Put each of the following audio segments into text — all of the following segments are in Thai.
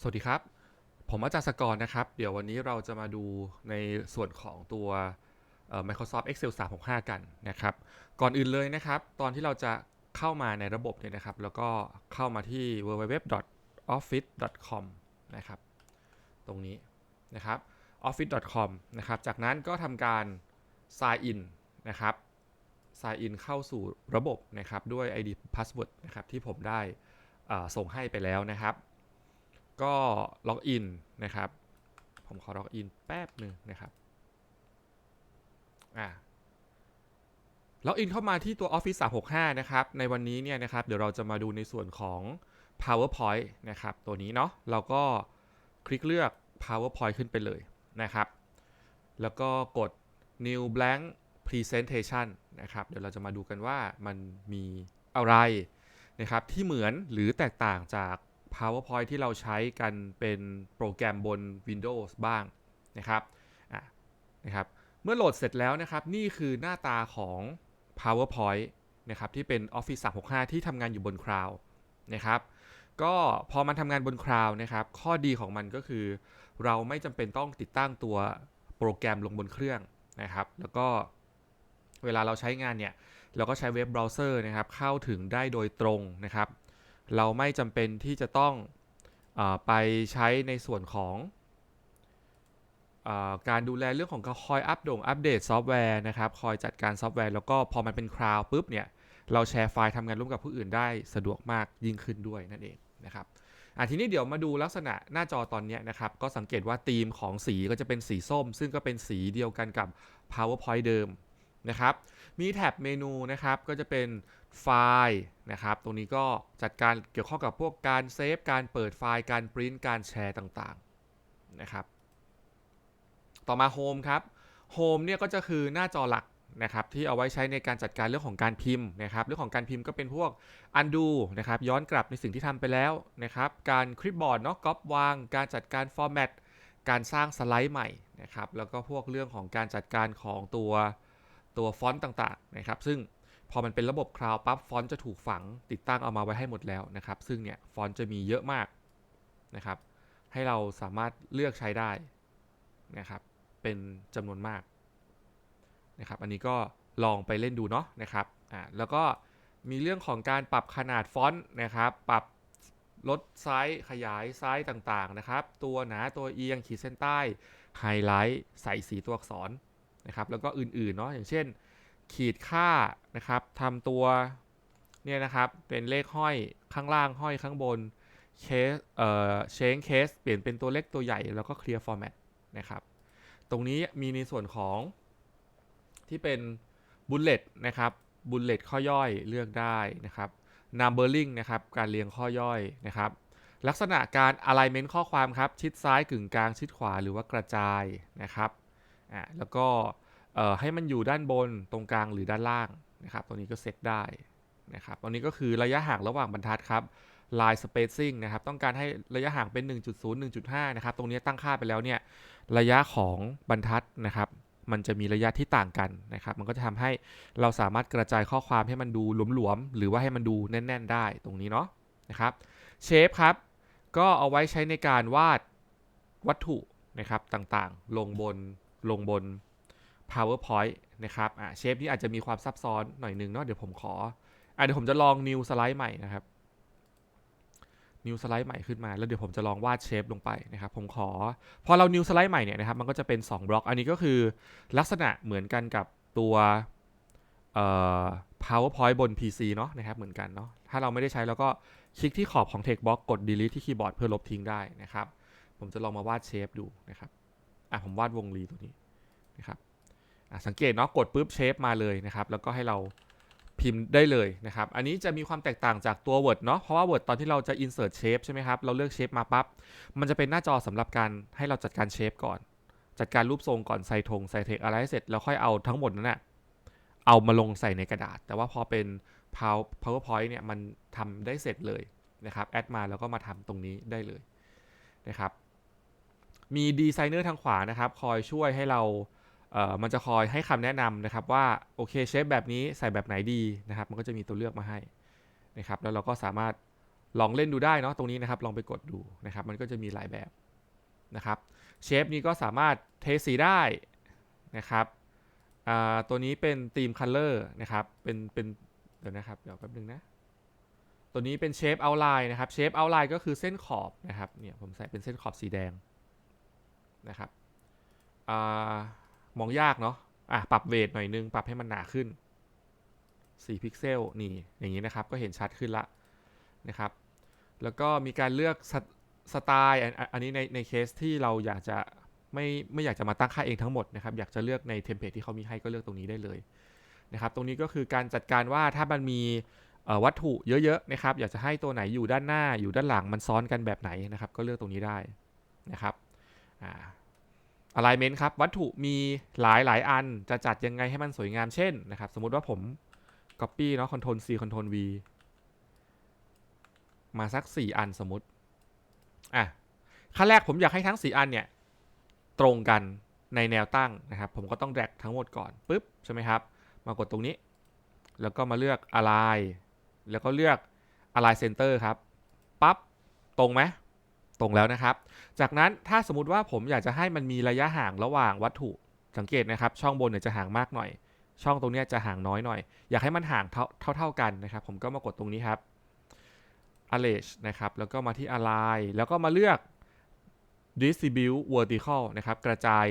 สวัสดีครับ ผมอาจารย์สกรนะครับ เดี๋ยววันนี้เราจะมาดูในส่วนของตัว Microsoft Excel 365 กันนะครับ ก่อนอื่นเลยนะครับ ตอนที่เราจะเข้ามาในระบบเนี่ยนะครับ แล้วก็เข้ามาที่ www.office.com นะครับ ตรงนี้นะครับ office.com นะครับ จากนั้นก็ทำการ sign in นะครับ sign in เข้าสู่ระบบนะครับ ด้วย ID password นะครับที่ผมได้ส่งให้ไปแล้วนะครับ ก็ล็อกอินนะครับ ผมขอล็อกอินแป๊บหนึ่งนะครับอ่าล็อกอินเข้ามาที่ตัว Office 365 นะครับ ในวันนี้เนี่ยนะครับ เดี๋ยวเราจะมาดูในส่วนของ PowerPoint นะครับ ตัวนี้เนาะ เราก็คลิกเลือก PowerPoint ขึ้นไปเลยนะครับ แล้วก็กด New Blank Presentation นะครับ เดี๋ยวเราจะมาดูกันว่ามันมีอะไรนะครับที่เหมือนหรือแตกต่างจาก PowerPoint ที่เราใช้กันเป็นโปรแกรมบน Windows บ้างนะครับอะนะครับ เมื่อโหลดเสร็จแล้วนะครับ นี่คือหน้าตาของ PowerPoint นะครับที่เป็น Office 365 ที่ทำงานอยู่บนคลาวด์นะครับก็พอมันทำงานบนคลาวด์นะครับ ข้อดีของมันก็คือ เราไม่จำเป็นต้องติดตั้งตัวโปรแกรมลงบนเครื่องนะครับ แล้วก็เวลาเราใช้งานเนี่ย เราก็ใช้เว็บเบราว์เซอร์นะครับ เข้าถึงได้โดยตรงนะครับ เราไม่จำเป็นที่จะต้องอไปใช้ในส่วนของอการดูแลเรื่องของการคอยอัปโดงอัปเดตซอฟต์แวร์นะครับคอยจัดการซอฟต์แวร์แล้วก็พอมันเป็นคลาวด์ปุ๊บเนี่ยเราแชร์ไฟล์ทำงานร่วมกับผู้อื่นได้สะดวกมากยิ่งขึ้นด้วยนั่นเองนะครับอะทีนี้เดี๋ยวมาดูลักษณะหน้าจอตอนนี้นะครับ ก็สังเกตว่าธีมของสีก็จะเป็นสีส้ม ซึ่งก็เป็นสีเดียวกันกับ PowerPoint เดิม นะครับ มีแท็บเมนูนะครับก็จะเป็นไฟล์นะครับ ตรงนี้ก็จัดการเกี่ยวข้องกับพวกการเซฟ การเปิดไฟล์ การปริ้นการแชร์ต่างๆนะครับ ต่อมาโฮมครับ โฮมเนี่ยก็จะคือหน้าจอหลักนะครับที่เอาไว้ใช้ในการจัดการเรื่องของการพิมพ์นะครับ เรื่องของการพิมพ์ก็เป็นพวก undo นะครับย้อนกลับในสิ่งที่ทำไปแล้วนะครับ การคลิปบอร์ดเนาะก๊อปวาง การจัดการฟอร์แมตการสร้างสไลด์ใหม่นะครับ แล้วก็พวกเรื่องของการจัดการของตัว ตัวฟอนต์ต่างๆนะครับซึ่งพอมันเป็นระบบคลาวด์ปั๊บฟอนต์จะถูกฝังติดตั้งเอามาไว้ให้หมดแล้วนะครับซึ่งเนี่ยฟอนต์จะมีเยอะมากนะครับให้เราสามารถเลือกใช้ได้นะครับเป็นจำนวนมากนะครับอันนี้ก็ลองไปเล่นดูเนาะนะครับอ่าแล้วก็มีเรื่องของการปรับขนาดฟอนต์นะครับปรับลดไซส์ขยายไซส์ต่างๆนะครับตัวหนาตัวเอียงขีดเส้นใต้ไฮไลท์ใส่สีตัวอักษร นะครับแล้วก็อื่นๆเนาะอย่างเช่น ขีดค่านะครับทำตัวเนี่ยนะครับเป็นเลขห้อยข้างล่างห้อยข้างบนเคสเอ่อเชงเคสเปลี่ยนเป็นตัวเล็กตัวใหญ่แล้วก็เคลียร์ฟอร์แมตนะครับตรงนี้มีในส่วนของที่เป็นบุลเลตนะครับบุลเลตข้อย่อยเลือกได้นะครับ numbering นะครับการเรียงข้อย่อยนะครับลักษณะการ alignment ข้อความครับ ชิดซ้ายกึ่งกลางชิดขวาหรือว่ากระจายนะครับ อ่าแล้วก็เอ่อให้มันอยู่ด้านบนตรงกลางหรือด้านล่างนะครับตรงนี้ก็เซตได้นะครับตรงนี้ก็คือระยะห่างระหว่างบรรทัดครับ line spacing นะครับ ต้องการให้ระยะห่างเป็น 1.0 1.5 นะครับ ตรงนี้ตั้งค่าไปแล้วเนี่ย ระยะของบรรทัดนะครับ มันจะมีระยะที่ต่างกันนะครับ มันก็จะทำให้เราสามารถกระจายข้อความให้มันดูหลวมๆ หรือว่าให้มันดูแน่น ๆ ได้ตรงนี้เนาะนะครับ เชฟครับ ก็เอาไว้ใช้ในการวาดวัตถุนะครับต่างๆ ลงบน ลงบน PowerPoint นะครับอะเชฟนี้อาจจะมีความซับซ้อนหน่อยนึงเนาะเดี๋ยวผมขออะเดี๋ยวผมจะลอง new slide ใหม่นะครับ new slide ใหม่ขึ้นมาแล้วเดี๋ยวผมจะลองวาดเชฟลงไปนะครับ ผมขอ พอเรา new slide ใหม่เนี่ยนะครับ มันก็จะเป็น 2 บล็อก อันนี้ก็คือลักษณะเหมือนกันกับตัวเอ่อ PowerPoint บน PC เนาะนะครับเหมือนกันเนาะถ้าเราไม่ได้ใช้เราก็คลิกที่ขอบของ text box กด delete ที่คีย์บอร์ดเพื่อลบทิ้งได้นะครับ ผมจะลองมาวาดเชฟดูนะครับ อะผมวาดวงรีตัวนี้นะครับอะสังเกตเนาะกดปุ๊บเชฟมาเลยนะครับ แล้วก็ให้เราพิมพ์ได้เลยนะครับ อันนี้จะมีความแตกต่างจากตัว Word เนาะ เพราะว่า Word ตอนที่เราจะ insert shape ใช่ไหมครับ เราเลือก shape มาปั๊บ มันจะเป็นหน้าจอสำหรับการให้เราจัดการ shape ก่อน จัดการรูปทรงก่อนใส่ธงใส่เทคอะไรให้เสร็จ แล้วค่อยเอาทั้งหมดนั้นนะเอามาลงใส่ในกระดาษ แต่ว่าพอเป็น powerpoint เนี่ย มันทำได้เสร็จเลยนะครับ แอดมาแล้วก็มาทำตรงนี้ได้เลยนะครับ มีดีไซเนอร์ทางขวานะครับ คอยช่วยให้เราเอ่อมันจะคอยให้คำแนะนำนะครับว่าโอเคเชฟแบบนี้ใส่แบบไหนดีนะครับ มันก็จะมีตัวเลือกมาให้นะครับ แล้วเราก็สามารถลองเล่นดูได้เนาะตรงนี้นะครับ ลองไปกดดูนะครับ มันก็จะมีหลายแบบนะครับเชฟนี้ก็สามารถเทสีได้นะครับอ่าตัวนี้เป็นธีมคัลเลอร์นะครับ เป็นเป็นเดี๋ยวนะครับเดี๋ยวแป๊บนึงนะ ตัวนี้เป็นเชฟเอาไลน์นะครับเชฟเอาไลน์ก็คือเส้นขอบนะครับเนี่ยผมใส่เป็นเส้นขอบสีแดง นะครับอมองยากเนาะอะปรับเวทหน่อยนึง ปรับให้มันหนาขึ้น 4 พิกเซลนี่อย่างนี้นะครับ ก็เห็นชัดขึ้นละนะครับ แล้วก็มีการเลือกสไตสไตล์อันนี้ในในเคสที่เราอยากจะไม่ไม่อยากจะมาตั้งค่าเองทั้งหมดนะครับ อยากจะเลือกในเทมเพลตที่เขามีให้ก็เลือกตรงนี้ได้เลยนะครับ ตรงนี้ก็คือการจัดการว่าถ้ามันมีวัตถุเยอะๆนะครับ อยากจะให้ตัวไหนอยู่ด้านหน้าอยู่ด้านหลังมันซ้อนกันแบบไหนนะครับ ก็เลือกตรงนี้ได้นะครับ อ่า alignment ครับ วัตถุมีหลายหลายอันจะจัดยังไงให้มันสวยงามเช่นนะครับ สมมุติว่าผม copy เนาะ Ctrl C Ctrl V มาสัก 4 อันสมมติ อะ ขั้นแรกผมอยากให้ทั้ง 4 อันเนี่ย ตรงกันในแนวตั้งนะครับ ผมก็ต้องแดกทั้งหมดก่อนปุ๊บ ใช่ไหมครับ มากดตรงนี้ แล้วก็มาเลือก align แล้วก็เลือก align center ครับ ปั๊บ ตรงไหม ตรงแล้วนะครับ จากนั้นถ้าสมมติว่าผมอยากจะให้มันมีระยะห่างระหว่างวัตถุสังเกตนะครับ ช่องบนเนี่ยจะห่างมากหน่อย ช่องตรงนี้จะห่างน้อยหน่อย อยากให้มันห่างเท่าเท่าเท่ากันนะครับ ผมก็มากดตรงนี้ครับ arrange นะครับ แล้วก็มาที่ align แล้วก็มาเลือก distribute vertical นะครับ กระจาย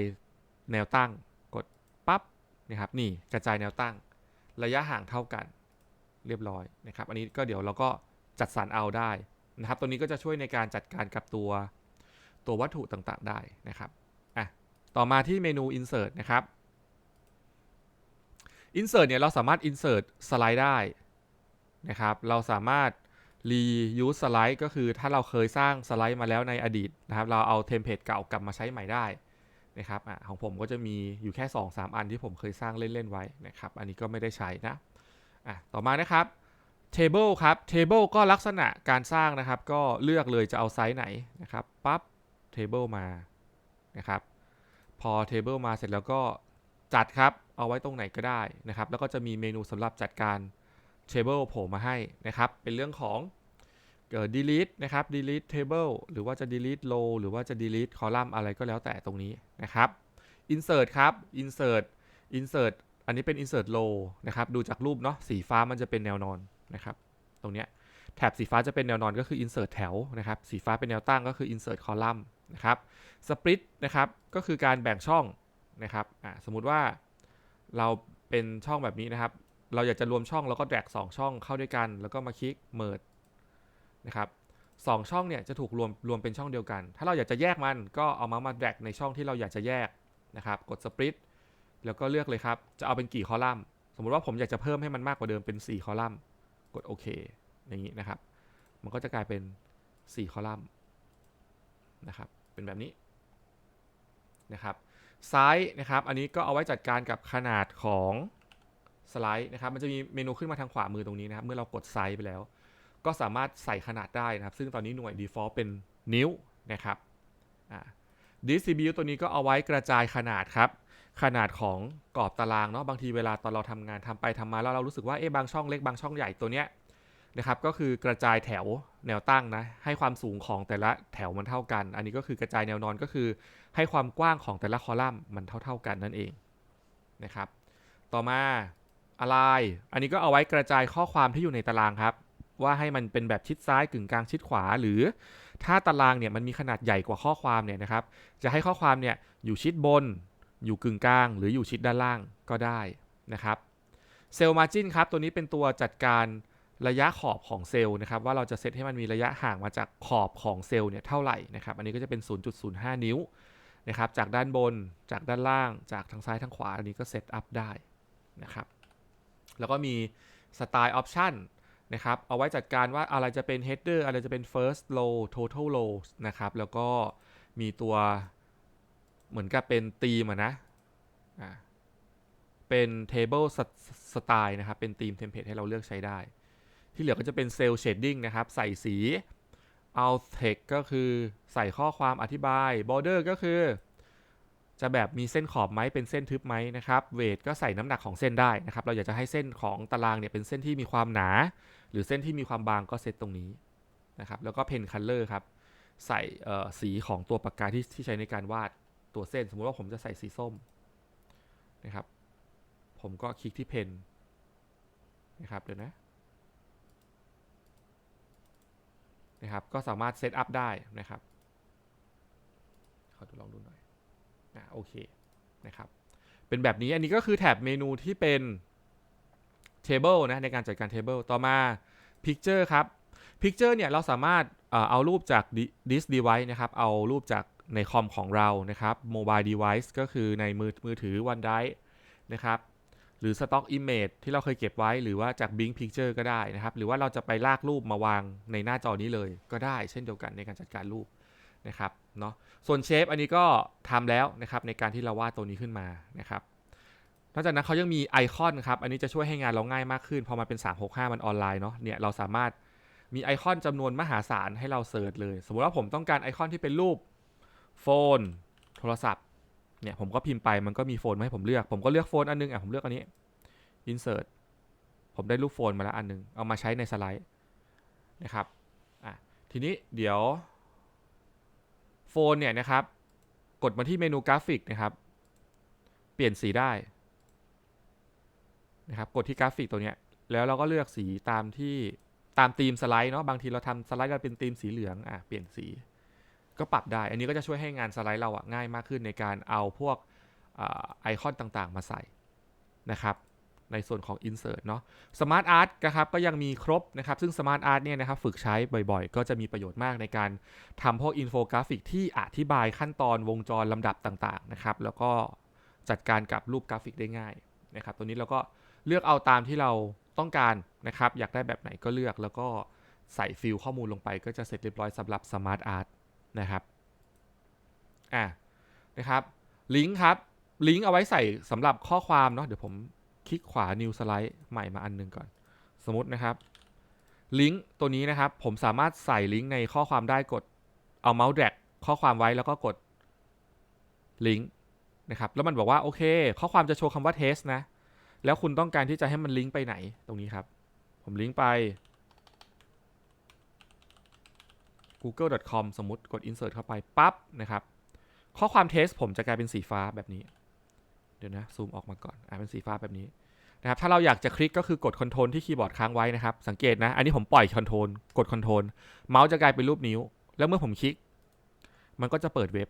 แนวตั้ง กดปั๊บนะครับ นี่กระจายแนวตั้ง ระยะห่างเท่ากัน เรียบร้อยนะครับ อันนี้ก็เดี๋ยวเราก็จัดสรรเอาได้ นะครับตัวนี้ก็จะช่วยในการจัดการกับตัวตัววัตถุต่างๆได้นะครับอะต่อมาที่เมนู insert นะครับ insert เนี่ยเราสามารถ insert สไลด์ได้นะครับ เราสามารถ reuse สไลด์ก็คือถ้าเราเคยสร้างสไลด์มาแล้วในอดีตนะครับ เราเอาเทมเพลตเก่ากลับมาใช้ใหม่ได้นะครับอะของผมก็จะมีอยู่แค่ 2-3 อันที่ผมเคยสร้างเล่น ๆ ไว้นะครับ อันนี้ก็ไม่ได้ใช้นะอะต่อมานะครับ table ครับ table ก็ลักษณะการสร้างนะครับ ก็เลือกเลยจะเอาไซส์ไหนนะครับปั๊บ table มานะครับ พอ table มาเสร็จแล้วก็จัดครับ เอาไว้ตรงไหนก็ได้นะครับ แล้วก็จะมีเมนูสำหรับจัดการ table โผล่มาให้นะครับ เป็นเรื่องของเอ่อ delete นะครับ delete table หรือว่าจะ delete row หรือว่าจะ delete column อะไรก็แล้วแต่ตรงนี้นะครับ insert ครับ insert insert อันนี้เป็น insert row นะครับ ดูจากรูปเนาะ สีฟ้ามันจะเป็นแนวนอน นะครับ ตรงเนี้ยแถบสีฟ้าจะเป็นแนวนอนก็คือ insert แถวนะครับ สีฟ้าเป็นแนวตั้งก็คือ insert column นะครับ split นะครับก็คือการแบ่งช่องนะครับสมมุติว่าเราเป็นช่องแบบนี้นะครับ เราอยากจะรวมช่องแล้วก็แดก2ช่องเข้าด้วยกัน แล้วก็มาคลิก merge นะครับสองช่องเนี่ยจะถูกรวมรวมเป็นช่องเดียวกัน ถ้าเราอยากจะแยกมันก็เอามามาแดกในช่องที่เราอยากจะแยกนะครับ กด split แล้วก็เลือกเลยครับ จะเอาเป็นกี่คอลัมน์ สมมุติว่าผมอยากจะเพิ่มให้มันมากกว่าเดิมเป็น 4 คอลัมน์ ดโอเคอย่างนี้นะครับ มันก็จะกลายเป็น 4 คอลัมน์นะครับ เป็นแบบนี้นะครับไซส์นะครับ อันนี้ก็เอาไว้จัดการกับขนาดของสไลด์นะครับ มันจะมีเมนูขึ้นมาทางขวามือตรงนี้นะครับ เมื่อเรากดไซส์ไปแล้ว ก็สามารถใส่ขนาดได้นะครับ ซึ่งตอนนี้หน่วย default เป็นนิ้วนะครับอ่า distribute ตัวนี้ก็เอาไว้กระจายขนาดครับ ขนาดของกรอบตารางเนาะบางทีเวลาตอนเราทำงานทำไปทำมาแล้วเรารู้สึกว่าเอ๊ะบางช่องเล็กบางช่องใหญ่ตัวเนี้ยนะครับก็คือกระจายแถวแนวตั้งนะให้ความสูงของแต่ละแถวมันเท่ากัน อันนี้ก็คือกระจายแนวนอนก็คือ ให้ความกว้างของแต่ละคอลัมน์มันเท่า ๆกันนั่นเองนะครับต่อมาอะไรอันนี้ก็เอาไว้กระจายข้อความที่อยู่ในตารางครับ ว่าให้มันเป็นแบบชิดซ้ายกึ่งกลางชิดขวา หรือถ้าตารางเนี่ยมันมีขนาดใหญ่กว่าข้อความเนี่ยนะครับจะให้ข้อความเนี่ยอยู่ชิดบน อยู่กึ่งกลาง หรืออยู่ชิดด้านล่างก็ได้นะครับเซลล์มาจินครับตัวนี้เป็นตัวจัดการระยะขอบของเซลล์นะครับว่าเราจะเซตให้มันมีระยะห่างมาจากขอบของเซลล์เนี่ยเท่าไหร่นะครับอันนี้ก็จะเป็น 0.05 นิ้วนะครับจากด้านบนจากด้านล่างจากทางซ้ายทางขวาอันนี้ก็เซตอัพได้นะครับแล้วก็มีสไตล์ออปชันนะครับเอาไว้จัดการว่าอะไรจะเป็น header อะไรจะเป็น first row total row นะครับแล้วก็มีตัว เหมือนกับเป็นธีมอะนะอ่าเป็น table style นะครับ เป็นธีมเทมเพลตให้เราเลือกใช้ได้ ที่เหลือก็จะเป็น cell shading นะครับ ใส่สี alt text ก็คือใส่ข้อความอธิบาย border ก็คือ จะแบบมีเส้นขอบไหมเป็นเส้นทึบไหมนะครับ weight ก็ใส่น้ำหนักของเส้นได้นะครับ เราอยากจะให้เส้นของตารางเนี่ยเป็นเส้นที่มีความหนา หรือเส้นที่มีความบางก็เซตตรงนี้นะครับ แล้วก็เพนคัลเลอร์ครับ ใส่สีของตัวปากกาที่ที่ใช้ในการวาด ตัวเส้น สมมุติว่าผมจะใส่สีส้มนะครับ ผมก็คลิกที่เพนนะครับเดี๋ยวนะนะครับ ก็สามารถเซตอัพได้นะครับ ขอทดลองดูหน่อยอะโอเคนะครับ เป็นแบบนี้อันนี้ก็คือแถบเมนูที่เป็น table นะในการจัดการ table ต่อมา picture ครับ picture เนี่ยเราสามารถเอารูปจาก this device นะครับ เอารูปจาก ในคอมของเรานะครับ mobile device ก็คือในมือมือถือ OneDrive นะครับหรือ stock image ที่เราเคยเก็บไว้หรือว่าจาก Bing Picture ก็ได้นะครับ หรือว่าเราจะไปลากรูปมาวางในหน้าจอนี้เลยก็ได้เช่นเดียวกันในการจัดการรูปนะครับเนาะส่วนเชฟอันนี้ก็ทำแล้วนะครับในการที่เราวาดตัวนี้ขึ้นมานะครับนอกจากนั้นเขายังมีไอคอนครับ อันนี้จะช่วยให้งานเราง่ายมากขึ้น พอมาเป็น 365 มันออนไลน์เนาะเนี่ยเราสามารถมีไอคอนจำนวนมหาศาลให้เราเสิร์ชเลย สมมติว่าผมต้องการไอคอนที่เป็นรูป โฟน โทรศัพท์ เนี่ยผมก็พิมพ์ไปมันก็มีโฟนมาให้ผมเลือก ผมก็เลือกโฟนอันนึงอะผมเลือกอันนี้ insert ผมได้รูปโฟนมาแล้วอันนึง เอามาใช้ในสไลด์นะครับ อะ ทีนี้เดี๋ยวโฟนเนี่ยนะครับ กดมาที่เมนูกราฟิกนะครับ เปลี่ยนสีได้นะครับกดที่กราฟิกตัวเนี้ยแล้วเราก็เลือกสีตามที่ตามธีมสไลด์เนาะบางทีเราทำสไลด์กันเป็นธีมสีเหลืองอะเปลี่ยนสี ก็ปรับได้ อันนี้ก็จะช่วยให้งานสไลด์เราอะง่ายมากขึ้นในการเอาพวกอไอคอนต่างๆ มาใส่นะครับ ในส่วนของ Insert เนาะ Smart Art นะครับก็ยังมีครบนะครับ ซึ่ง Smart Art เนี่ยนะครับฝึกใช้บ่อยๆ ก็จะมีประโยชน์มากในการทำพวกอินโฟกราฟิกที่อธิบายขั้นตอนวงจรลำดับต่างๆนะครับ แล้วก็จัดการกับรูปกราฟิกได้ง่ายนะครับ ตัวนี้เราก็เลือกเอาตามที่เราต้องการนะครับ อยากได้แบบไหนก็เลือกแล้วก็ใส่ฟิลข้อมูลลงไปก็จะเสร็จเรียบร้อยสำหรับ Smart Art นะครับอะนะครับลิงก์ครับลิงก์เอาไว้ใส่สำหรับข้อความเนาะเดี๋ยวผมคลิกขวา New Slide ใหม่มาอันหนึงก่อน สมมตินะครับลิงก์ตัวนี้นะครับ ผมสามารถใส่ลิงก์ในข้อความได้กดเอาเมาส์แดกข้อความไว้แล้วก็กดลิงก์นะครับแล้วมันบอกว่าโอเค ข้อความจะโชว์คำว่า test นะ แล้วคุณต้องการที่จะให้มันลิงก์ไปไหนตรงนี้ครับ ผมลิงก์ไป google.com สมมติกด insert เข้าไปปั๊บนะครับ ข้อความเทสผมจะกลายเป็นสีฟ้าแบบนี้ เดี๋ยวนะ ซูมออกมาก่อน อ่าเป็นสีฟ้าแบบนี้นะครับ ถ้าเราอยากจะคลิกก็คือกดคอนโทรลที่คีย์บอร์ดค้างไว้นะครับ สังเกตนะ อันนี้ผมปล่อยคอนโทรลกดคอนโทรลเมาส์จะกลายเป็นรูปนิ้ว แล้วเมื่อผมคลิก มันก็จะเปิดเว็บ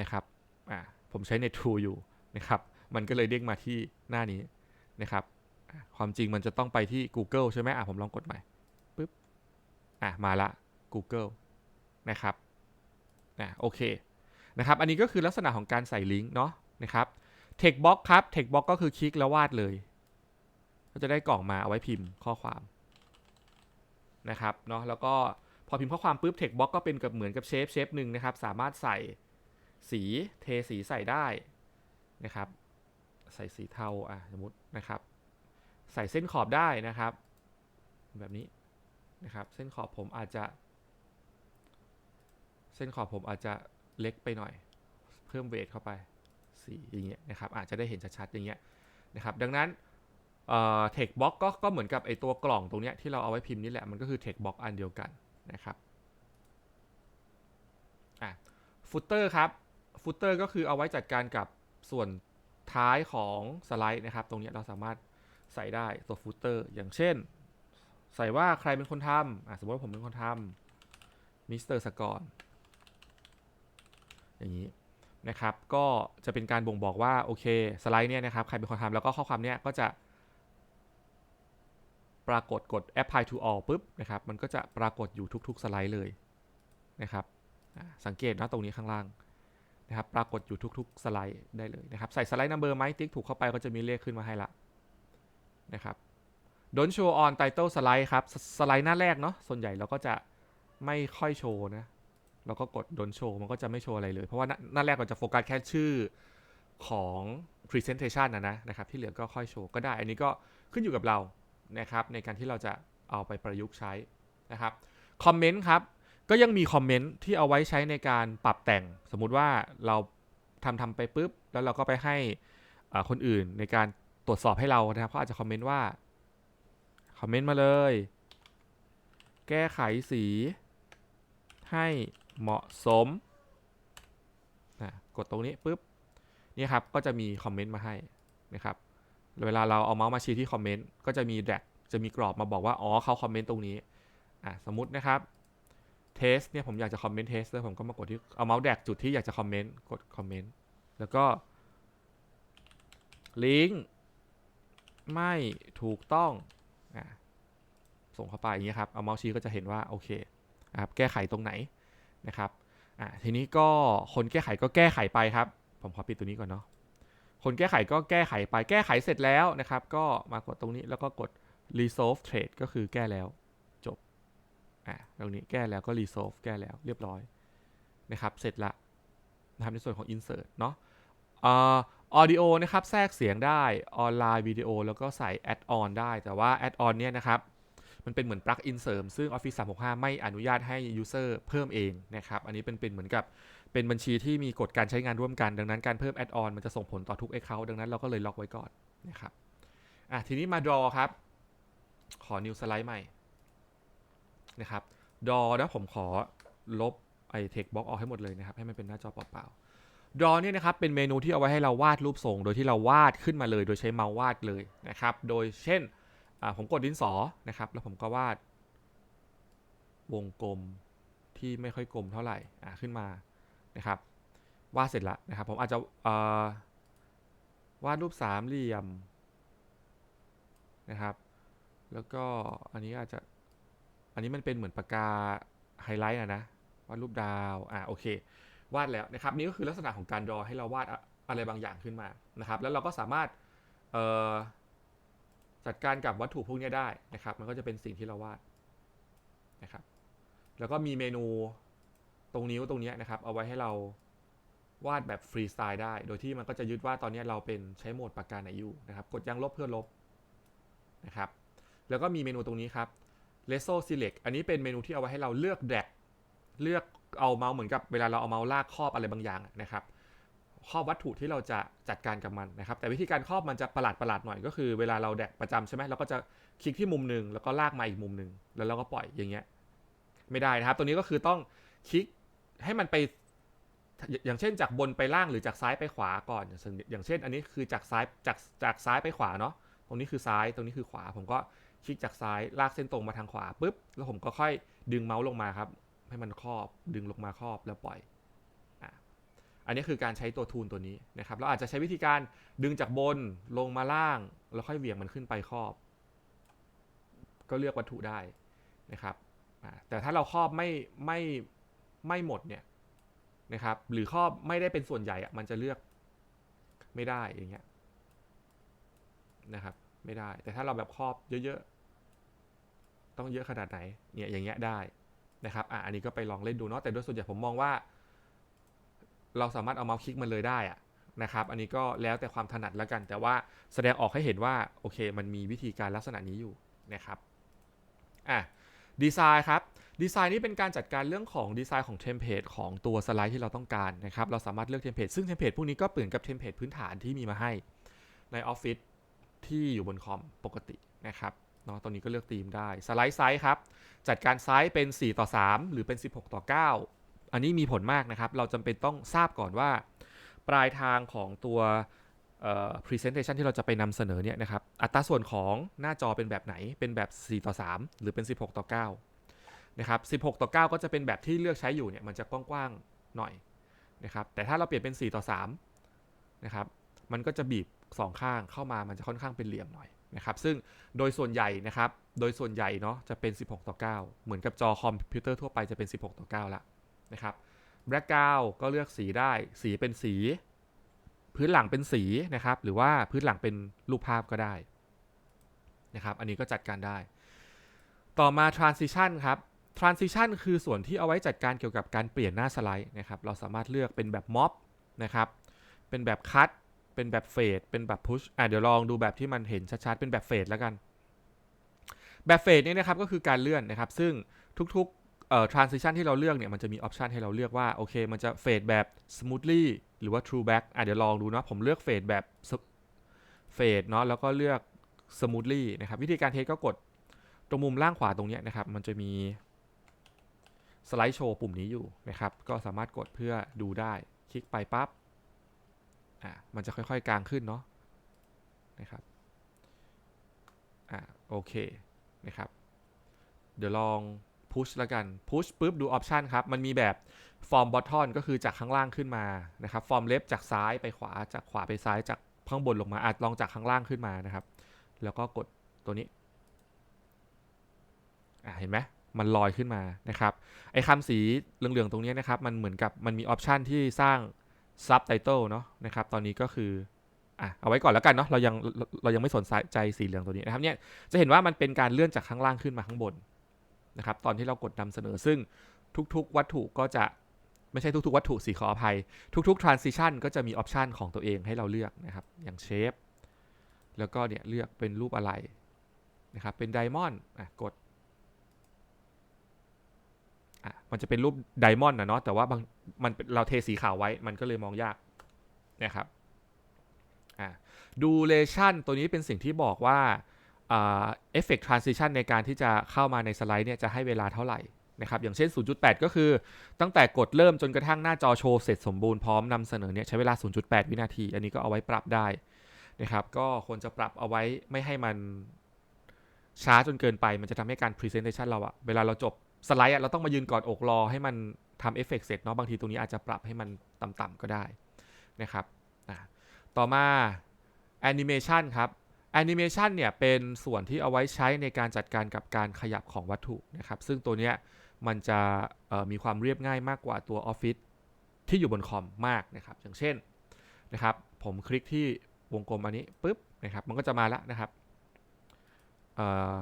นะครับ อ่า ผมใช้ Net True อยู่นะครับ มันก็เลยเด้งมาที่หน้านี้นะครับ ความจริงมันจะต้องไปที่ Google ใช่ไหมอะผมลองกดใหม่ปึ๊บ อะมาละ Google นะครับอะโอเคนะครับอันนี้ก็คือลักษณะของการใส่ลิงก์เนาะนะครับ Textbox ครับ Textbox ก็คือคลิกแล้ววาดเลย ก็จะได้กล่องมาเอาไว้พิมพ์ข้อความนะครับเนาะแล้วก็พอพิมพ์ข้อความปุ๊บ Textbox ก็เป็นกับเหมือนกับเชฟเชฟหนึ่งนะครับ สามารถใส่สีเทสีใส่ได้นะครับ ใส่สีเทาอะสมมตินะครับ ใส่เส้นขอบได้นะครับ แบบนี้นะครับ เส้นขอบผมอาจจะ ส้นขอบผมอาจจะเล็กไปหน่อย เพิ่มเวทเข้าไปสีอย่างเงี้ยนะครับอาจจะได้เห็นชัดๆอย่างเงี้ยนะครับดังนั้นเอ่อ text box ก็ก็เหมือนกับไอตัวกล่องตรงเนี้ยที่เราเอาไว้พิมพ์นี่แหละมันก็คือ text box อันเดียวกันนะครับอะ footer ครับ footer ก็คือเอาไว้จัดการกับส่วนท้ายของสไลด์นะครับ ตรงเนี้ยเราสามารถใส่ได้ตัวฟุตเตอร์อย่างเช่น ใส่ว่าใครเป็นคนทำอะสมมติว่าผมเป็นคนทำมิสเตอร์สกอร อย่างนี้นะครับ ก็จะเป็นการบ่งบอกว่าโอเคสไลด์เนี่ยนะครับใครเป็นคนทำแล้วก็ข้อความเนี้ยก็จะ ปรากฏกด apply to all ปุ๊บนะครับมันก็จะปรากฏอยู่ทุกๆสไลด์เลยนะครับสังเกตนะตรงนี้ข้างล่างนะครับปรากฏอยู่ทุกๆสไลด์ได้เลยนะครับใส่สไลด์นัมเบอร์ไหมติ๊กถูกเข้าไปก็จะมีเลขขึ้นมาให้ละนะครับ Don't show on title slide ครับสสไลด์หน้าแรกเนาะส่วนใหญ่เราก็จะไม่ค่อยโชว์นะ เราก็กด Don't show มันก็จะไม่โชว์อะไรเลย เพราะว่าหน้าแรกเราจะโฟกัสแค่ชื่อของ presentation นะนะนะครับ ที่เหลือก็ค่อยโชว์ก็ได้ อันนี้ก็ขึ้นอยู่กับเรานะครับ ในการที่เราจะเอาไปประยุกต์ใช้นะครับคอมเมนต์ครับ ก็ยังมีคอมเมนต์ที่เอาไว้ใช้ในการปรับแต่ง สมมุติว่าเราทำทำไปปุ๊บ แล้วเราก็ไปให้คนอื่นในการตรวจสอบให้เรานะครับเขาอาจจะคอมเมนต์ว่าคอมเมนต์มาเลย แก้ไขสีให้ เหมาะสมนะกดตรงนี้ปุ๊บนี่ครับก็จะมีคอมเมนต์มาให้นะครับเวลาเราเอาเมาส์มาชี้ที่คอมเมนต์ก็จะมีแดกจะมีกรอบมาบอกว่าอ๋อเขาคอมเมนต์ตรงนี้อะสมมตินะครับเทสเนี่ยผมอยากจะคอมเมนต์เทสแล้วผมก็มากดที่เอาเมาส์แดกจุดที่อยากจะคอมเมนต์กดคอมเมนต์แล้วก็ลิงก์ไม่ถูกต้องอะส่งเข้าไปอย่างนี้ยครับ เอาเมาส์ชี้ก็จะเห็นว่า โอเคนะครับแก้ไขตรงไหน นะครับอะทีนี้ก็คนแก้ไขก็แก้ไขไปครับ ผมขอปิดตัวนี้ก่อนเนาะคนแก้ไขก็แก้ไขไปแก้ไขเสร็จแล้วนะครับ ก็มากดตรงนี้แล้วก็กด resolve trade ก็คือแก้แล้วจบอะตรงนี้แก้แล้วก็ resolve แก้แล้วเรียบร้อยนะครับเสร็จละนะครับในส่วนของ insert เนาะอ่า audio นะครับแทรกเสียงได้ออนไลน์วิดีโอแล้วก็ใส่ add on ได้ แต่ว่า add on เนี่ยนะครับ มันเป็นเหมือนปลั๊กอินเสริม ซึ่ง Office 365 ไม่อนุญาตให้ User เพิ่มเองนะครับ อันนี้เป็นเป็นเหมือนกับเป็นบัญชีที่มีกฎการใช้งานร่วมกัน ดังนั้นการเพิ่ม Add on มันจะส่งผลต่อทุก Account ดังนั้นเราก็เลยล็อกไว้ก่อนนะครับอะทีนี้มา Draw ครับ ขอ New Slide ใหม่นะครับ Draw นะผมขอลบไอ้ Text Box ออกให้หมดเลยนะครับ ให้มันเป็นหน้าจอเปล่าๆ Draw เนี่ยนะครับเป็นเมนูที่เอาไว้ให้เราวาดรูปทรง โดยที่เราวาดขึ้นมาเลย โดยใช้เมาส์วาดเลยนะครับ โดยเช่น ผมกดดินสอนะครับ แล้วผมก็วาด วงกลมที่ไม่ค่อยกลมเท่าไหร่อ่าขึ้นมานะครับ วาดเสร็จแล้วนะครับ ผมอาจจะาวาดรูปสามเหลี่ยมนะครับ แล้วก็อันนี้อาจจะ อันนี้มันเป็นเหมือนปากกาไฮไลท์อะนะ วาดรูปดาว อ่าโอเค วาดแล้วนะครับ นี่ก็คือลักษณะของการรอให้เราวาดอะอะไรบางอย่างขึ้นมานะครับ แล้วเราก็สามารถ เอ่อ จัดการกับวัตถุพวกนี้ได้นะครับ มันก็จะเป็นสิ่งที่เราวาดนะครับ แล้วก็มีเมนูตรงนิ้วตรงนี้นะครับ เอาไว้ให้เราวาดแบบฟรีสไตล์ได้ โดยที่มันก็จะยึดว่าตอนนี้เราเป็นใช้โหมดปากกาไหนอยู่นะครับ กดยังลบเพื่อลบนะครับ แล้วก็มีเมนูตรงนี้ครับ l e s o Select อันนี้เป็นเมนูที่เอาไว้ให้เราเลือกแดกเลือกเอาเมาส์เหมือนกับเวลาเราเอาเมาส์ลากครอบอะไรบางอย่างนะครับ ครอบวัตถุที่เราจะจัดการกับมันนะครับ แต่วิธีการครอบมันจะประหลาดประหลาดหน่อยก็คือเวลาเราแดกประจำใช่ไหมเราก็จะคลิกที่มุมหนึ่งแล้วก็ลากมาอีกมุมหนึ่งแล้วเราก็ปล่อยอย่างเงี้ยไม่ได้นะครับ ตัวนี้ก็คือต้องคลิกให้มันไปอย่างเช่นจากบนไปล่างหรือจากซ้ายไปขวาก่อน อย่างเช่น อันนี้คือจากซ้ายจากจากซ้ายไปขวาเนาะตรงนี้คือซ้ายตรงนี้คือขวา ผมก็คลิกจากซ้ายลากเส้นตรงมาทางขวาปุ๊บแล้วผมก็ค่อยดึงเมาส์ลงมาครับ ให้มันครอบดึงลงมาครอบแล้วปล่อย อันนี้คือการใช้ตัวทูลตัวนี้นะครับเราอาจจะใช้วิธีการดึงจากบนลงมาล่าง แล้วค่อยเหวี่ยงมันขึ้นไปครอบ ก็เลือกวัตถุได้นะครับแต่ถ้าเราครอบไม่ไม่ไม่หมดเนี่ยนะครับ หรือครอบไม่ได้เป็นส่วนใหญ่อะมันจะเลือกไม่ได้อย่างเงี้ยนะครับ ไม่ได้ แต่ถ้าเราแบบครอบเยอะๆ ต้องเยอะขนาดไหนเนี่ยอย่างเงี้ยได้นะครับอะอันนี้ก็ไปลองเล่นดูเนาะแต่โดยส่วนใหญ่ผมมองว่า เราสามารถเอาเมาส์คลิกมันเลยได้อะนะครับ อันนี้ก็แล้วแต่ความถนัดแล้วกัน แต่ว่าแสดงออกให้เห็นว่าโอเค มันมีวิธีการลักษณะนี้อยู่นะครับอะดีไซน์ครับดีไซน์นี่เป็นการจัดการเรื่องของดีไซน์ของเทมเพลตของตัวสไลด์ที่เราต้องการนะครับ เราสามารถเลือกเทมเพลตซึ่งเทมเพลตพวกนี้ก็เปลี่ยนกับเทมเพลตพื้นฐานที่มีมาให้ในออฟฟิศที่อยู่บนคอมปกตินะครับเนาะตรงนี้ก็เลือกธีมได้สไลด์ไซส์ครับ จัดการไซส์เป็น 4 ต่อ 3 หรือเป็น 16 ต่อ 9 อันนี้มีผลมากนะครับ เราจำเป็นต้องทราบก่อนว่า ปลายทางของตัว presentation ที่เราจะไปนำเสนอเนี่ยนะครับ อัตราส่วนของหน้าจอเป็นแบบไหน เป็นแบบ 4 ต่อ 3 หรือเป็น 16 ต่อ 9 นะครับ 16 ต่อ 9 ก็จะเป็นแบบที่เลือกใช้อยู่เนี่ย มันจะกว้างๆหน่อยนะครับ แต่ถ้าเราเปลี่ยนเป็น 4 ต่อ 3 นะครับ มันก็จะบีบ 2 ข้างเข้ามา มันจะค่อนข้างเป็นเหลี่ยมหน่อยนะครับ ซึ่งโดยส่วนใหญ่นะครับ โดยส่วนใหญ่เนาะ จะเป็น 16 ต่อ 9 เหมือนกับจอคอมพิวเตอร์ทั่วไปจะเป็น 16 ต่อ 9 ละ นะครับแบล็กกราวก็เลือกสีได้ สีเป็นสี พื้นหลังเป็นสีนะครับ หรือว่าพื้นหลังเป็นรูปภาพก็ได้นะครับ อันนี้ก็จัดการได้ ต่อมา transition ครับ transition คือส่วนที่เอาไว้จัดการเกี่ยวกับการเปลี่ยนหน้าสไลด์นะครับ เราสามารถเลือกเป็นแบบม็อบนะครับ เป็นแบบคัตเป็นแบบเฟด เป็นแบบพุชอะเดี๋ยวลองดูแบบที่มันเห็นชัดๆ เป็นแบบเฟดแล้วกัน แบบเฟดเนี่ยนะครับก็คือการเลื่อนนะครับ ซึ่งทุกๆ เอ่อ transition ที่เราเลือกเนี่ยมันจะมี option ให้เราเลือกว่าโอเค มันจะเฟดแบบ smoothly หรือว่า true back อะเดี๋ยวลองดูเนาะผมเลือกเฟดแบบเฟดเนาะแล้วก็เลือก smoothly นะครับ วิธีการเทสก็กดตรงมุมล่างขวาตรงเนี้ยนะครับ มันจะมีสไลด์โชว์ปุ่มนี้อยู่นะครับ ก็สามารถกดเพื่อดูได้ คลิกไปปั๊บอะมันจะค่อยๆกลางขึ้นเนาะนะครับอะโอเคนะครับ เดี๋ยวลอง push แล้วกัน push ปุ๊บดู option ครับ มันมีแบบ form bottom ก็คือจากข้างล่างขึ้นมานะครับ form left จากซ้ายไปขวาจากขวาไปซ้ายจากข้างบนลงมาอาจลองจากข้างล่างขึ้นมานะครับ แล้วก็กดตัวนี้เห็นไหมมันลอยขึ้นมานะครับไอ้คำสีเหลืองๆตรงนี้นะครับ มันเหมือนกับมันมีออปชันที่สร้าง subtitle เนาะนะครับ ตอนนี้ก็คืออะเอาไว้ก่อนแล้วกันเนาะเรายังเราเรายังไม่สนใจสีเหลืองตัวนี้นะครับเนี่ยจะเห็นว่ามันเป็นการเลื่อนจากข้างล่างขึ้นมาข้างบน นะครับตอนที่เรากดนำเสนอซึ่งทุกๆ วัตถุก็จะไม่ใช่ทุกๆ วัตถุสีขออภัย ทุกๆ transition ก็จะมีออปชันของตัวเองให้เราเลือกนะครับ อย่างเชฟแล้วก็เนี่ยเลือกเป็นรูปอะไรนะครับ เป็นไดมอนด์อะกดอะมันจะเป็นรูปไดมอนด์นะเนาะแต่ว่าบางมันเราเทสีขาวไว้มันก็เลยมองยากนะครับอะ duration ตัวนี้เป็นสิ่งที่บอกว่า เอฟเฟกต์ transition ในการที่จะเข้ามาในสไลด์เนี่ยจะให้เวลาเท่าไหร่นะครับอย่างเช่น 0.8 ก็คือตั้งแต่กดเริ่มจนกระทั่งหน้าจอโชว์เสร็จสมบูรณ์พร้อมนำเสนอเนี่ยใช้เวลา 0.8 วินาที อันนี้ก็เอาไว้ปรับได้นะครับก็ควรจะปรับเอาไว้ไม่ให้มันช้าจนเกินไป มันจะทำให้การ presentation เราอะเวลาเราจบสไลด์อะเราต้องมายืนกอดอกรอให้มันทำเอฟเฟกต์เสร็จเนาะบางทีตรงนี้อาจจะปรับให้มันต่ำๆก็ได้นะครับอะต่อมา animation ครับ animation เนี่ยเป็นส่วนที่เอาไว้ใช้ในการจัดการกับการขยับของวัตถุนะครับ ซึ่งตัวเนี้ยมันจะมีความเรียบง่ายมากกว่าตัว Office ที่อยู่บนคอมมากนะครับ อย่างเช่นนะครับ ผมคลิกที่วงกลมอันนี้ปุ๊บนะครับ มันก็จะมาแล้วนะครับเอ่อ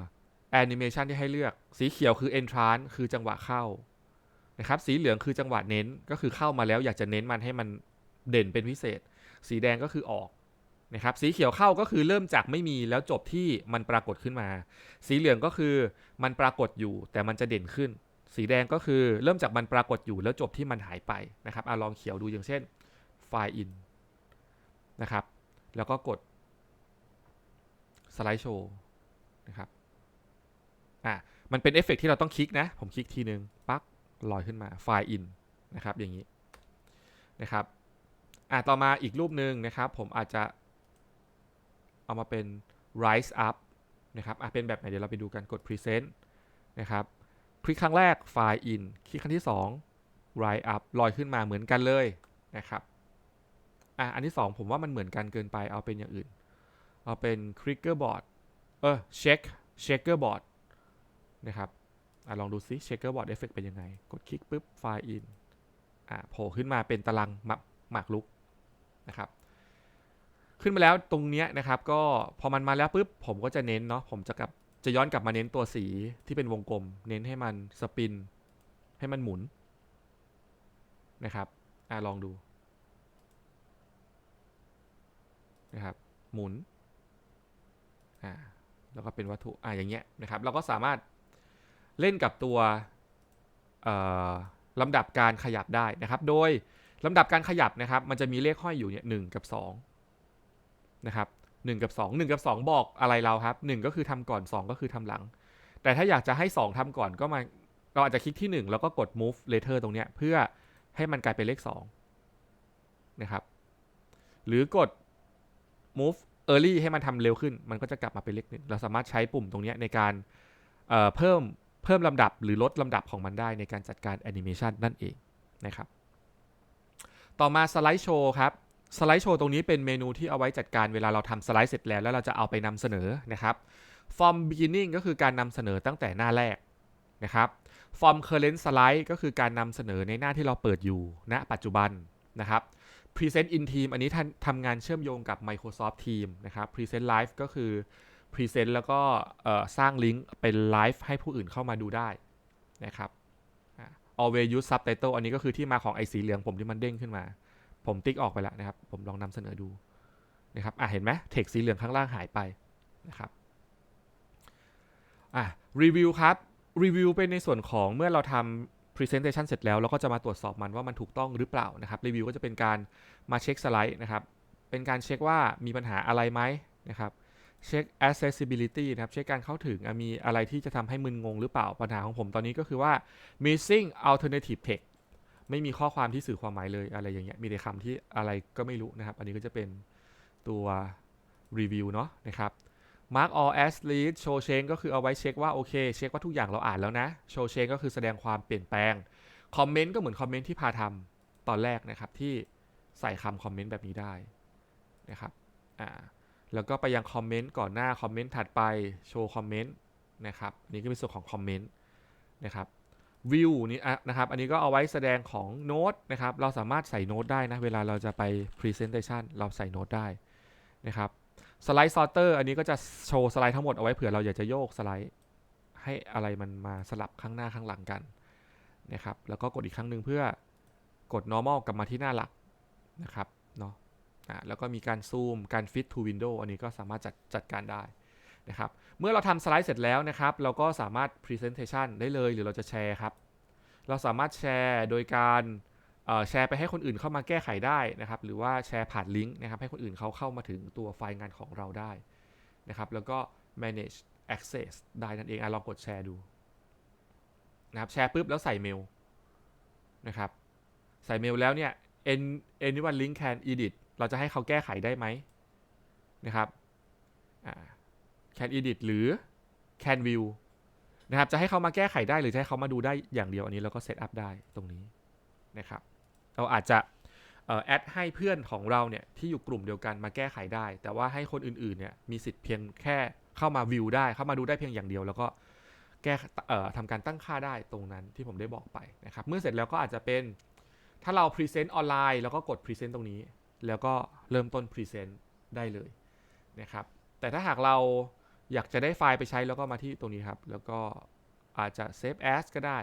animation ที่ให้เลือกสีเขียวคือ entrance คือจังหวะเข้านะครับ สีเหลืองคือจังหวะเน้นก็คือเข้ามาแล้วอยากจะเน้นมันให้มันเด่นเป็นพิเศษ สีแดงก็คือออก นะครับสีเขียวเข้าก็คือเริ่มจากไม่มีแล้วจบที่มันปรากฏขึ้นมา สีเหลืองก็คือมันปรากฏอยู่แต่มันจะเด่นขึ้น สีแดงก็คือเริ่มจากมันปรากฏอยู่แล้วจบที่มันหายไปนะครับอะลองเขียวดูอย่างเช่นไฟล์ in นะครับแล้วก็กดสไลด์โชว์นะครับอะมันเป็นเอฟเฟกต์ที่เราต้องคลิกนะ ผมคลิกทีนึงปั๊กลอยขึ้นมาไฟล์ in นะครับอย่างนี้นะครับอะต่อมาอีกรูปหนึ่งนะครับ ผมอาจจะ เอามาเป็น rise up นะครับอะเป็นแบบไหนเดี๋ยวเราไปดูกันกด present นะครับคลิกครั้งแรก file in คลิกครั้งที่ 2 rise up ลอยขึ้นมาเหมือนกันเลยนะครับอะอันที่ 2 ผมว่ามันเหมือนกันเกินไปเอาเป็นอย่างอื่น เอาเป็น clicker board เออ check checker board นะครับอะลองดูซิ checker board effect เป็นยังไง กดคลิกปุ๊บ file in อะโผล่ขึ้นมาเป็นตารางหมากหมากลุกนะครับ ขึ้นมาแล้วตรงเนี้ยนะครับก็พอมันมาแล้วปุ๊บผมก็จะเน้นเนาะผมจะกลับจะย้อนกลับมาเน้นตัวสีที่เป็นวงกลม เน้นให้มันสปิน ให้มันหมุนนะครับอ่าลองดูนะครับหมุนอ่าแล้วก็เป็นวัตถุอ่าอย่างเงี้ยนะครับเราก็สามารถเล่นกับตัวเออลำดับการขยับได้นะครับ โดยลำดับการขยับนะครับ มันจะมีเลขห้อยอยู่เนี่ยหนึ่งกับสอง นะครับหนึ่งกับสองหนึ่งกับสองบอกอะไรเราครับหนึ่งก็คือทำก่อนสองก็คือทำหลัง แต่ถ้าอยากจะให้สองทำก่อนก็มาเราอาจจะคลิกที่หนึ่งแล้วก็กด move later ตรงเนี้ยเพื่อให้มันกลายเป็นเลขสองนะครับหรือกด move early ให้มันทำเร็วขึ้น มันก็จะกลับมาเป็นเลขหนึ่งเราสามารถใช้ปุ่มตรงนี้ในการเเพิ่มเพิ่มลำดับหรือลดลำดับของมันได้ในการจัดการแอนิเมชันนั่นเองนะครับ ต่อมาสไลด์โชว์ครับ สไลด์โชว์ตรงนี้เป็นเมนูที่เอาไว้จัดการเวลาเราทำสไลด์เสร็จแล้วแล้วเราจะเอาไปนำเสนอนะครับ from beginning ก็คือการนำเสนอตั้งแต่หน้าแรกนะครับ from current slide ก็คือการนำเสนอในหน้าที่เราเปิดอยู่ณปัจจุบันนะครับ present in team อันนี้ท่านทำงานเชื่อมโยงกับ Microsoft Team นะครับ present live ก็คือ present แล้วก็สร้างลิงก์เป็น live ให้ผู้อื่นเข้ามาดูได้นะครับอ่า always use subtitle อันนี้ก็คือที่มาของไอสีเหลืองผมที่มันเด้งขึ้นมา ผมติ๊กออกไปแล้วนะครับ ผมลองนำเสนอดูนะครับอะเห็นไหมเทคสีเหลืองข้างล่างหายไปนะครับอะรีวิวครับรีวิวเป็นในส่วนของเมื่อเราทำ presentation เสร็จแล้วเราก็จะมาตรวจสอบมันว่ามันถูกต้องหรือเปล่านะครับรีวิวก็จะเป็นการมาเช็คสไลด์นะครับ เป็นการเช็คว่ามีปัญหาอะไรไหมนะครับเช็ค accessibility นะครับ เช็คการเข้าถึงมีอะไรที่จะทำให้มึนงงหรือเปล่าปัญหาของผมตอนนี้ก็คือว่า missing alternative text ไม่มีข้อความที่สื่อความหมายเลยอะไรอย่างเงี้ยมีแต่คำที่อะไรก็ไม่รู้นะครับ อันนี้ก็จะเป็นตัวรีวิวเนาะนะครับ mark all as read show change ก็คือเอาไว้เช็คว่าโอเค เช็คว่าทุกอย่างเราอ่านแล้วนะ show change ก็คือแสดงความเปลี่ยนแปลง คอมเมนต์ก็เหมือนคอมเมนต์ที่พาทำตอนแรกนะครับ ที่ใส่คำคอมเมนต์แบบนี้ได้นะครับอ่าแล้วก็ไปยังคอมเมนต์ก่อนหน้าคอมเมนต์ถัดไปโชว์คอมเมนต์นะครับนนี่ก็เป็นส่วนของคอมเมนต์นะครับ วิวนี่นะครับ อันนี้ก็เอาไว้แสดงของโน้ตนะครับ เราสามารถใส่โน้ตได้นะ เวลาเราจะไป Presentation เราใส่โน้ตได้นะครับสไลด์ซอร์เตอร์อันนี้ก็จะโชว์สไลด์ทั้งหมดเอาไว้เผื่อเราอยากจะโยกสไลด์ ให้อะไรมันมาสลับข้างหน้าข้างหลังกันนะครับ แล้วก็กดอีกครั้งหนึ่งเพื่อกด normal กลับมาที่หน้าหลักนะครับเนาะแล้วก็มีการซูมการ fit to window อันนี้ก็สามารถจัดจัดการได้ นะครับเมื่อเราทำสไลด์เสร็จแล้วนะครับ เราก็สามารถ presentation ได้เลย หรือเราจะแชร์ครับ เราสามารถแชร์โดยการแชร์ไปให้คนอื่นเข้ามาแก้ไขได้นะครับ หรือว่าแชร์ผ่านลิงก์นะครับให้คนอื่นเขาเข้ามาถึงตัวไฟล์งานของเราได้นะครับ แล้วก็ manage access ได้นั่นเองอลองกดแชร์ดูนะครับแชร์ปุ๊บแล้วใส่เมลนะครับใส่เมลแล้วเนี่ย anyone link can edit เราจะให้เขาแก้ไขได้ไหมนะครับอ่า can edit หรือ can view นะครับจะให้เขามาแก้ไขได้หรือจะให้เขามาดูได้อย่างเดียวอันนี้เราก็เซตอัพได้ตรงนี้นะครับเราอาจจะแอดให้เพื่อนของเราเนี่ยที่อยู่กลุ่มเดียวกันมาแก้ไขได้ แต่ว่าให้คนอื่นๆเนี่ยมีสิทธิ์เพียงแค่เข้ามาวิวได้เข้ามาดูได้เพียงอย่างเดียว แล้วก็แก้ทำการตั้งค่าได้ตรงนั้นที่ผมได้บอกไปนะครับเมื่อเสร็จแล้วก็อาจจะเป็นถ้าเรา Present ออนไลน์แล้วก็กด Present ตรงนี้ แล้วก็เริ่มต้น Present ได้เลยนะครับแต่ถ้าหากเรา อยากจะได้ไฟล์ไปใช้แล้วก็มาที่ตรงนี้ครับ แล้วก็อาจจะ Save as ก็ได้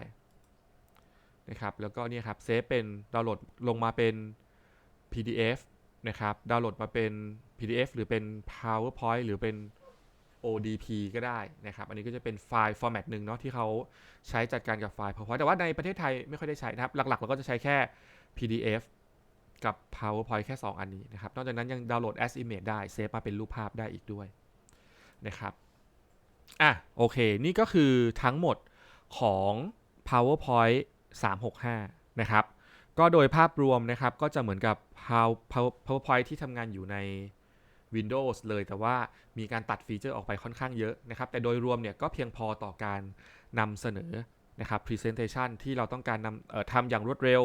นะครับ แล้วก็เนี่ยครับ Save เป็นดาวน์โหลดลงมาเป็น PDF นะครับ ดาวน์โหลดมาเป็น PDF หรือเป็น PowerPoint หรือเป็น ODP ก็ได้นะครับ อันนี้ก็จะเป็นไฟล์ format หนึ่งเนาะที่เขาใช้จัดการกับไฟล์ PowerPoint แต่ว่าในประเทศไทยไม่ค่อยได้ใช้นะครับ หลักๆ เราก็จะใช้แค่ PDF กับ PowerPoint แค่ 2 อันนี้นะครับ นอกจากนั้นยังดาวน์โหลด as image ได้ เซฟมาเป็นรูปภาพได้อีกด้วย นะครับอะโอเค นี่ก็คือทั้งหมดของ PowerPoint 365 นะครับ ก็โดยภาพรวมนะครับ ก็จะเหมือนกับ PowerPoint ที่ทำงานอยู่ใน Windows เลยแต่ว่ามีการตัดฟีเจอร์ออกไปค่อนข้างเยอะนะครับ แต่โดยรวมเนี่ยก็เพียงพอต่อการนำเสนอนะครับ Presentation ที่เราต้องการนำทำอย่างรวดเร็ว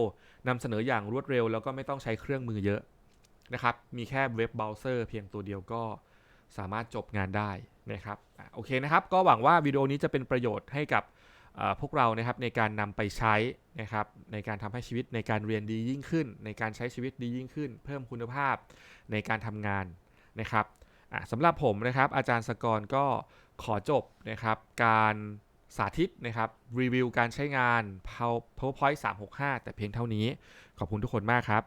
นำเสนออย่างรวดเร็ว แล้วก็ไม่ต้องใช้เครื่องมือเยอะนะครับ มีแค่เว็บเบราว์เซอร์เพียงตัวเดียวก็สามารถจบงานได้ นะครับโอเคนะครับ ก็หวังว่าวิดีโอนี้จะเป็นประโยชน์ให้กับพวกเรานะครับในการนำไปใช้นะครับในการทำให้ชีวิตในการเรียนดียิ่งขึ้น ในการใช้ชีวิตดียิ่งขึ้น เพิ่มคุณภาพในการทำงานนะครับสำหรับผมนะครับ อาจารย์สกรก็ขอจบนะครับ การสาธิตนะครับรีวิวการใช้งาน Power- PowerPoint 365 แต่เพียงเท่านี้ ขอบคุณทุกคนมากครับ